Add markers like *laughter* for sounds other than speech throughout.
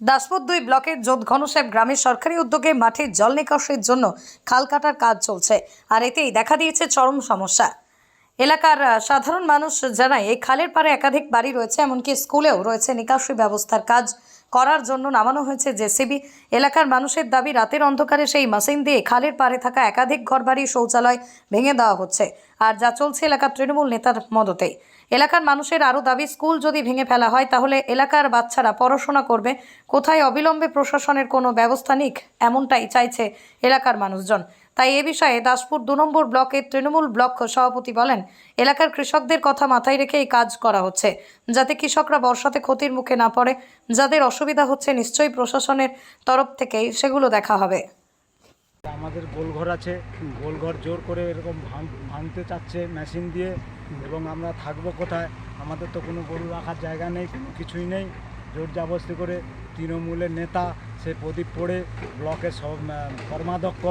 দাসপুর দুই ব্লকের যোধ ঘনশ্যাপ গ্রামের সরকারি উদ্যোগে মাঠের জল নিকাশের জন্য খাল কাটার কাজ চলছে, আর এতেই দেখা দিয়েছে চরম সমস্যা। এলাকার সাধারণ মানুষ জানায়, এই খালের পারে একাধিক বাড়ি রয়েছে, এমনকি স্কুলেও রয়েছে নিকাশি ব্যবস্থার কাজ। করার জন্য নামানো হয়েছে জেসিবি। এলাকার মানুষের দাবি, রাতের অন্ধকারে সেই মেশিন দিয়ে খালের পারে থাকা একাধিক ঘরবাড়ি শৌচালয় ভেঙে দেওয়া হচ্ছে আর যা চলছে এলাকার তৃণমূল নেতার মদতে এলাকার মানুষের আরও দাবি, স্কুল যদি ভেঙে ফেলা হয় তাহলে এলাকার বাচ্চারা পড়াশোনা করবে। কোথায় অবিলম্বে প্রশাসনের কোনো ব্যবস্থা নিক, এমনটাই চাইছে এলাকার মানুষজন। তাই এ বিষয়ে দাসপুর দু নম্বর ব্লকের তৃণমূল ব্লক সভাপতি বলেন, এলাকার কৃষকদের কথা মাথায় রেখে এই কাজ করা হচ্ছে, যাতে কৃষকরা বর্ষাতে ক্ষতির মুখে না পড়ে, যাদের অসুবিধা হচ্ছে নিশ্চয়ই প্রশাসনের তরফ থেকেই সেগুলো দেখা হবে। আমাদের গোলঘর আছে, গোলঘর জোর করে এরকম ভাঙ- ভাঙতে চাচ্ছে মেশিন দিয়ে এবং আমরা থাকব কোথায়? আমাদের তো কোনো গরু রাখার জায়গা নেই, কোনো কিছুই নেই। জোর জাবস্তি করে তৃণমূলের নেতা সে প্রদীপ পড়ে, ব্লকের সব কর্মাধ্যক্ষ,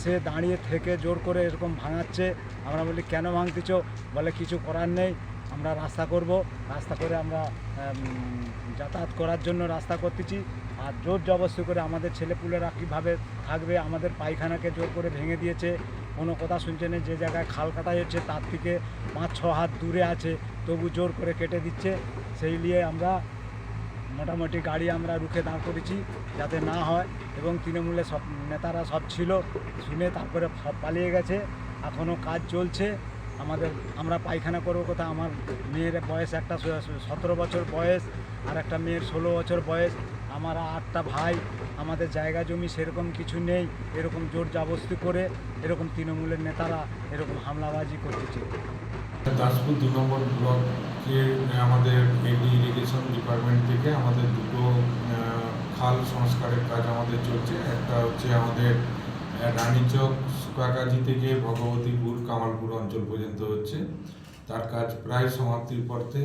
সে দাঁড়িয়ে থেকে জোর করে এরকম ভাঙাচ্ছে। আমরা বলি, কেন ভাঙতেছ? বলে, কিছু করার নেই, আমরা রাস্তা করব। রাস্তা করে আমরা যাতায়াত করার জন্য রাস্তা করতেছি। আর জোর জবস্তি করে আমাদের ছেলেপুলেরা কীভাবে থাকবে, আমাদের পায়খানাকে জোর করে ভেঙে দিয়েছে। কোনো কথা শুনছে না, যে জায়গায় খাল কাটাই হচ্ছে, তার থেকে পাঁচ, ছ হাত দূরে আছে, তবু জোর করে কেটে দিচ্ছে। সেই নিয়ে আমরা মোটামুটি গাড়ি আমরা রুখে দাঁড় করেছি যাতে না হয় এবং তৃণমূলের সব নেতারা সব ছিল, শুনে তারপরে সব পালিয়ে গেছে। এখনও কাজ চলছে। আমাদের, আমরা পায়খানা করব কোথায়? আমার মেয়ের বয়স একটা সতেরো বছর বয়স আর একটা মেয়ের ষোলো বছর বয়স। আমার আটটা ভাই, আমাদের জায়গা জমি সেরকম কিছু নেই, এরকম জোর জাবস্তি করে এরকম তৃণমূলের নেতারা এরকম হামলাবাজি করতেছে। দাসপুর দু নম্বর ব্লকে আমাদের এডি ইরিগেশন ডিপার্টমেন্ট থেকে আমাদের দুটো খাল সংস্কারের কাজ আমাদের চলছে। একটা হচ্ছে আমাদের রানীচক সুকাকাজি থেকে ভগবতীপুর কামালপুর অঞ্চল পর্যন্ত হচ্ছে। তার কাজ প্রায় সমাপ্তির পথে।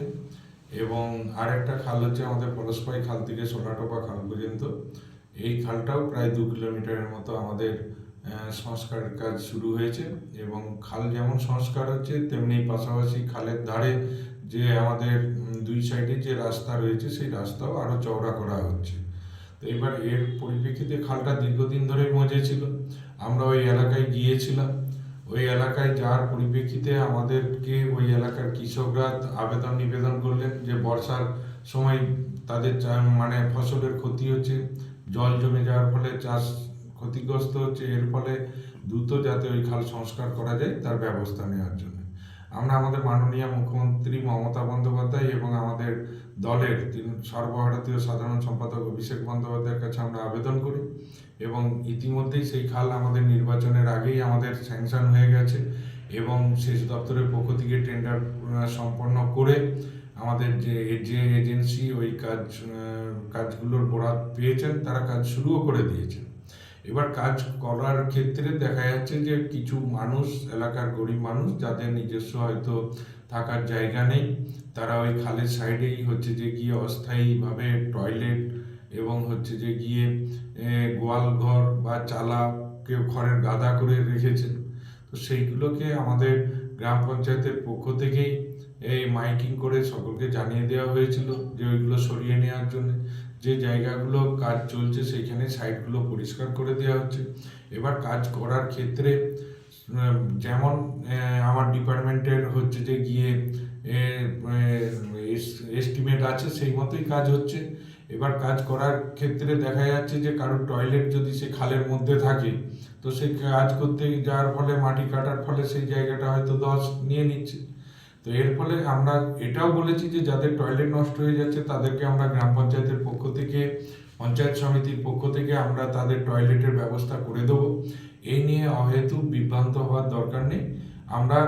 এবং আরেকটা খাল হচ্ছে আমাদের পরশপাই খাল থেকে সোনাটোপা খাল পর্যন্ত। এই খালটাও প্রায় দু কিলোমিটারের মতো আমাদের সংস্কারের কাজ শুরু হয়েছে। এবং খাল যেমন সংস্কার হচ্ছে, তেমনি পাশাপাশি খালের ধারে যে আমাদের দুই সাইডে যে রাস্তা রয়েছে, সেই রাস্তাও আরও চওড়া করা হচ্ছে। তো এবার এর পরিপ্রেক্ষিতে খালটা দীর্ঘদিন ধরে মজে ছিল। আমরা ওই এলাকায় গিয়েছিলাম। ওই এলাকায় যাওয়ার পরিপ্রেক্ষিতে আমাদেরকে ওই এলাকার কৃষকরা আবেদন নিবেদন করলেন যে বর্ষার সময় তাদের মানে ফসলের ক্ষতি হচ্ছে, জল জমে যাওয়ার ফলে চাষ ক্ষতিগ্রস্ত হচ্ছে, এর ফলে দ্রুত যাতে ওই খাল সংস্কার করা যায়, তার ব্যবস্থা নেওয়ার জন্য। আমরা আমাদের মাননীয় মুখ্যমন্ত্রী মমতা বন্দ্যোপাধ্যায় এবং আমাদের দলের সর্বভারতীয় সাধারণ সম্পাদক অভিষেক বন্দ্যোপাধ্যায়ের কাছে আমরা আবেদন করি এবং ইতিমধ্যেই সেই খাল আমাদের নির্বাচনের আগেই আমাদের স্যাংশন হয়ে গেছে এবং সেচ দপ্তরের পক্ষ থেকে টেন্ডার সম্পন্ন করে আমাদের যে যে এজেন্সি ওই কাজ কাজগুলোর বরাদ পেয়েছেন, তারা কাজ শুরুও করে দিয়েছেন। এবার কাজ করার ক্ষেত্রে দেখা যাচ্ছে যে কিছু মানুষ, এলাকার গরিব মানুষ, যাদের নিজস্ব হয়তো থাকার জায়গা নেই, তারা ওই খালের সাইডেই হচ্ছে যে গিয়ে অস্থায়ীভাবে টয়লেট এবং হচ্ছে যে গিয়ে গোয়াল ঘর বা চালা কেউ খড়ের গাদা করে রেখেছেন। তো সেইগুলোকে আমাদের গ্রাম পঞ্চায়েতের পক্ষ থেকেই এই মাইকিং করে সকলকে জানিয়ে দেওয়া হয়েছিল যে ওইগুলো সরিয়ে নেওয়ার জন্য। যে জায়গাগুলো কাজ চলছে সেইখানে সাইডগুলো পরিষ্কার করে দেওয়া হচ্ছে। এবার কাজ করার ক্ষেত্রে যেমন আমার ডিপার্টমেন্টের হচ্ছে যে গিয়ে এস্টিমেট আছে সেই মতোই কাজ হচ্ছে। এবার কাজ করার ক্ষেত্রে দেখা যাচ্ছে যে কারোর টয়লেট যদি সে খালের মধ্যে থাকে, তো সে কাজ করতে যাওয়ার ফলে, মাটি কাটার ফলে সেই জায়গাটা হয়তো দশ নিয়ে নিচ্ছে। তো এর ফলে আমরা এটাও বলেছি যে যাদের টয়লেট নষ্ট হয়ে যাচ্ছে, তাদেরকে আমরা গ্রাম পঞ্চায়েতের পক্ষ থেকে, পঞ্চায়েত সমিতির পক্ষ থেকে আমরা তাদের টয়লেটের ব্যবস্থা করে দেবো। এই নিয়ে অহেতু বিভ্রান্ত হওয়ার দরকার নেই। আমরা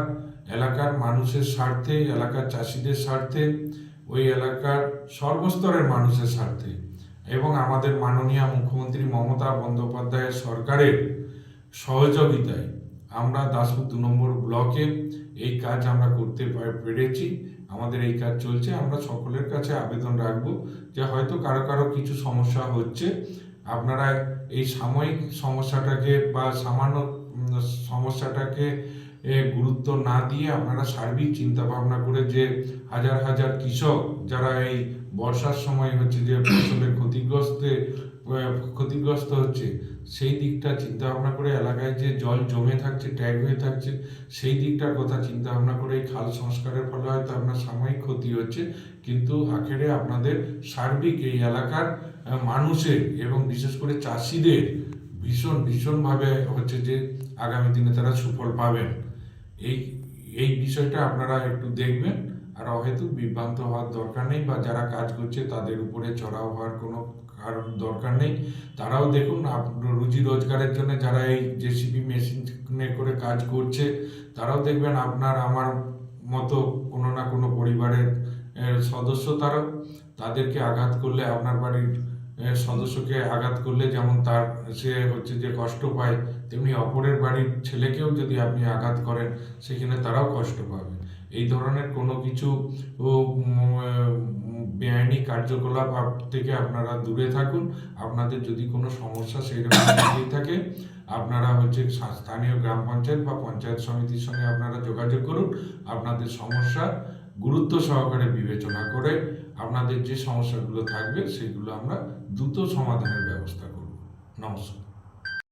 এলাকার মানুষের স্বার্থে, এলাকার চাষিদের স্বার্থে, ওই এলাকার সর্বস্তরের মানুষের স্বার্থে এবং আমাদের মাননীয় মুখ্যমন্ত্রী মমতা বন্দ্যোপাধ্যায়ের সরকারের সহযোগিতায় আমরা দাসপুর দু নম্বর ব্লকে এই কাজ আমরা করতে পেরেছি। আমাদের এই কাজ চলছে। আমরা সকলের কাছে আবেদন রাখব যে হয়তো কারও কারও কিছু সমস্যা হচ্ছে। আপনারা এই সাময়িক সমস্যাটাকে বা সামান্য সমস্যাটাকে গুরুত্ব না দিয়ে আপনারা সার্বিক চিন্তা ভাবনা করে যে হাজার হাজার কৃষক যারা এই বর্ষার সময় হচ্ছে যে ফসলের ক্ষতিগ্রস্ত ক্ষতিগ্রস্তে হচ্ছে। সেই দিকটা চিন্তা ভাবনা করে এলাকায় যে জল জমে থাকছে, ট্যাগ হয়ে থাকছে, সেই দিকটার কথা চিন্তা ভাবনা করে এই খাল সংস্কারের ফলে হয়তো আপনার সাময়িক ক্ষতি হচ্ছে। কিন্তু আখেরে আপনাদের সার্বিক এই এলাকার মানুষের এবং বিশেষ করে চাষিদের ভীষণ, ভীষণভাবে হচ্ছে যে আগামী দিনে তারা সুফল পাবেন। এই এই বিষয়টা আপনারা একটু দেখবেন। আর অহেতুক বিভ্রান্ত হওয়ার দরকার নেই বা যারা কাজ করছে তাদের উপরে চড়াও হওয়ার কোনো কারণ দরকার নেই। তারাও দেখুন রুজি রোজগারের জন্য যারা এই জেসিবি মেশিনে করে কাজ করছে, তারাও দেখবেন আপনার, আমার মতো কোনো না কোনো পরিবারের সদস্য তারা তাদেরকে আঘাত করলে, আপনার বাড়ির সদস্যকে আঘাত করলে যেমন তার, সে হচ্ছে যে কষ্ট পায়, তেমনি অপরের বাড়ির ছেলেকেও যদি আপনি আঘাত করেন, সেখানে তারাও কষ্ট পাবে এই ধরনের কোনো কিছু বেআইনি কার্যকলাপ থেকে আপনারা দূরে থাকুন। আপনাদের যদি কোনো সমস্যা সেই রকম *coughs* থাকে, আপনারা হচ্ছে স্থানীয় গ্রাম পঞ্চায়েত বা পঞ্চায়েত সমিতির সঙ্গে আপনারা যোগাযোগ করুন। আপনাদের সমস্যা গুরুত্ব সহকারে বিবেচনা করে আপনাদের যে সমস্যাগুলো থাকবে, সেগুলো আমরা দ্রুত সমাধানের ব্যবস্থা করব। নমস্কার।